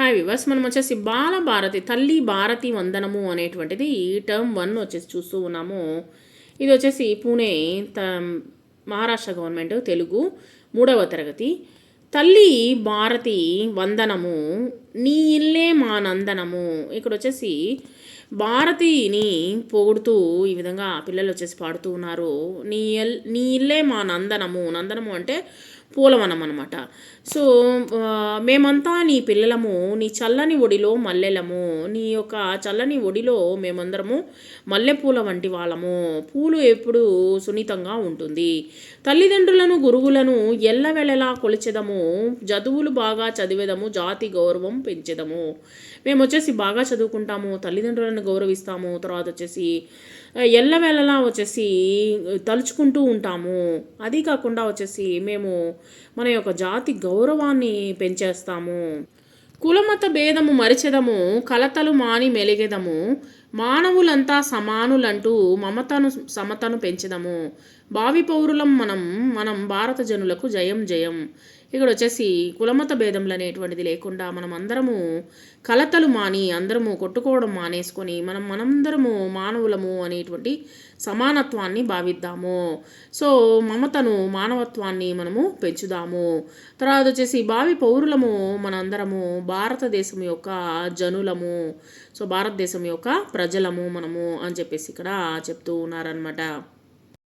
Hi viewers మనం వచ్చేసి బాలభారతి తల్లి భారతి వందనము అనేటువంటిది టర్మ్ వన్ వచ్చేసి చూస్తూ ఉన్నాము. ఇది వచ్చేసి పూణే త మహారాష్ట్ర గవర్నమెంట్ తెలుగు మూడవ తరగతి. తల్లి భారతి వందనము నీ ఇల్లే మా నందనము. ఇక్కడ వచ్చేసి భారతిని పొగుడుతూ ఈ విధంగా పిల్లలు వచ్చేసి పాడుతూ ఉన్నారు. నీ ఎల్ నీ ఇల్లే మా నందనము. నందనము అంటే పూలవనం అనమాట సో మేమంతా నీ పిల్లలము నీ చల్లని ఒడిలో మల్లెలము నీ యొక్క చల్లని ఒడిలో మేమందరము మల్లెపూల వంటి వాళ్ళము. పూలు ఎప్పుడు సున్నితంగా ఉంటుంది. తల్లిదండ్రులను గురువులను ఎల్లవెల్లలా కొలిచెదము. చదువులు బాగా చదివేదము జాతి గౌరవం పెంచెదము. మేము వచ్చేసి బాగా చదువుకుంటాము తల్లిదండ్రులను గౌరవిస్తాము తర్వాత వచ్చేసి ఎల్లవేళలా వచ్చేసి తలుచుకుంటూ ఉంటాము. అది కాకుండా వచ్చేసి మేము మన యొక్క జాతి గౌరవాన్ని పెంచేస్తాము. కులమత భేదము మరిచెదము కలతలు మాని మెలిగెదము మానవులంతా సమానులంటూ మమతను సమతను పెంచదము. భావి పౌరులం మనం మనం భారత జనులకు జయం జయం. ఇక్కడ వచ్చేసి కులమత భేదములు అనేటువంటిది లేకుండా మనం అందరము కలతలు మాని అందరము కొట్టుకోవడం మానేసుకొని మనం మనందరము మానవులము అనేటువంటి సమానత్వాన్ని భావిద్దాము. సో మమతను మానవత్వాన్ని మనము పెంచుదాము. తర్వాత వచ్చేసి భావి పౌరులము మనందరము భారతదేశం యొక్క జనులము. సో భారతదేశం యొక్క ప్రజలము మనము అని చెప్పేసి ఇక్కడ చెప్తూ ఉన్నారనమాట